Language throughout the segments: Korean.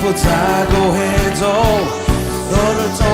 슬프다고 해도 너를 떠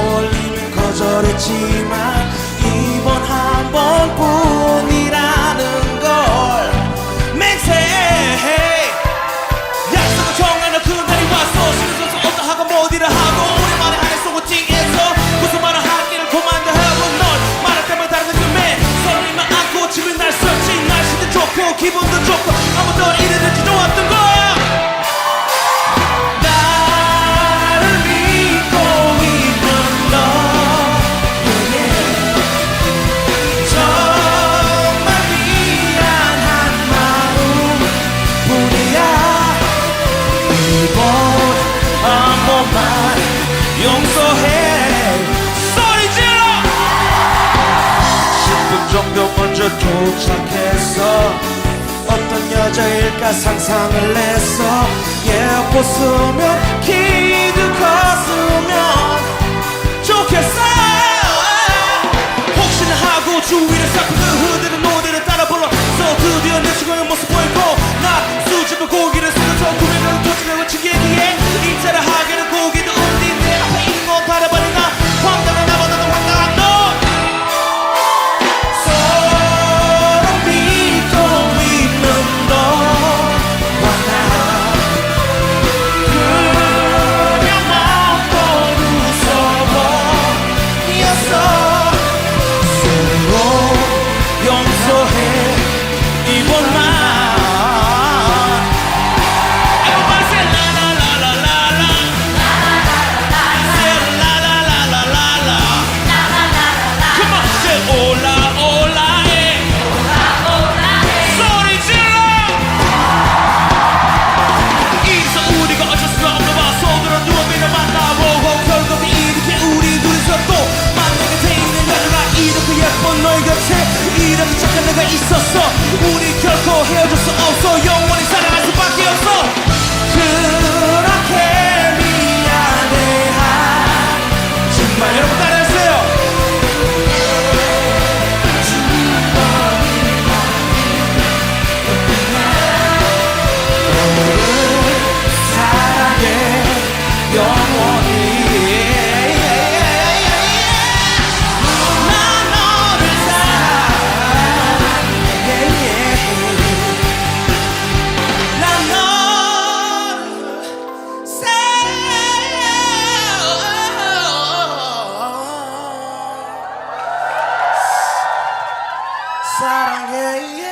이번 한 번만 용서해. 소리 질러 10분 정도 먼저 도착해서 어떤 여자일까 상상을 했어. 예뻤으면 기특했으면 있었어. 우리 결코 헤어질 수 없어. 영원히 사랑할 수밖에 없어. 그렇게 미안해한 정말 여러분 따라하세요. 너를 사랑해 영원. sarangueia.